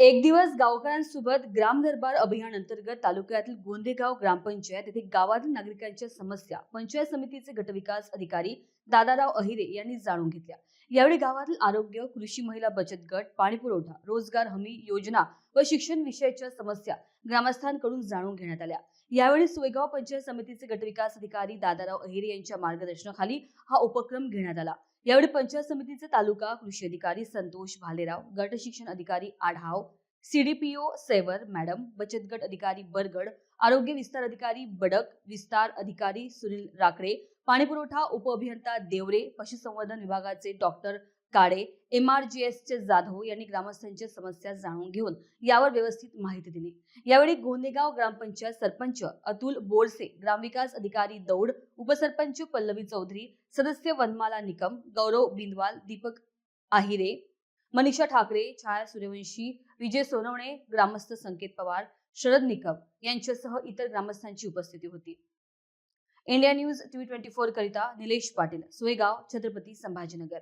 एक दिवस गावकऱ्यांसोबत ग्राम दरबार अभियान अंतर्गत तालुक्यातील गोंदेगाव ग्रामपंचायत येथे गावातील नागरिकांच्या समस्या पंचायत समितीचे गटविकास अधिकारी दादाराव अहिरे यांनी जाणून घेतल्या. यावेळी गावातील आरोग्य कृषी महिला बचत गट पाणीपुरवठा रोजगार हमी योजना व शिक्षण विषयाच्या समस्या ग्रामस्थांकडून जाणून घेण्यात आल्या. यावेळी सोयगाव पंचायत समितीचे गटविकास अधिकारी दादाराव अहिरे यांच्या मार्गदर्शनाखाली हा उपक्रम घेण्यात आला. यावेळी पंचायत समितीचे तालुका कृषी अधिकारी संतोष भालेराव गट शिक्षण अधिकारी आढाव सीडीपीओ सेवर मॅडम बचत गट अधिकारी बरगड आरोग्य विस्तार अधिकारी बडक विस्तार अधिकारी सुनील राकडे पाणीपुरवठा उपअभियंता देवरे पशुसंवर्धन विभागाचे डॉक्टर काळे एमआरजीएसचे जाधव यांनी ग्रामस्थांच्या समस्या जाणून घेऊन यावर व्यवस्थित माहिती दिली. यावेळी गोंदेगाव ग्रामपंचायत सरपंच अतुल बोरसे ग्रामविकास अधिकारी दौड उपसरपंच पल्लवी चौधरी सदस्य वनमाला निकम गौरव बिंदवाल दीपक आहिरे मनीषा ठाकरे छाया सूर्यवंशी विजय सोनवणे ग्रामस्थ संकेत पवार शरद निकम यांच्यासह इतर ग्रामस्थांची उपस्थिती होती. India News TV twenty four करिता निलेश पाटील सोयगाव छत्रपती संभाजीनगर.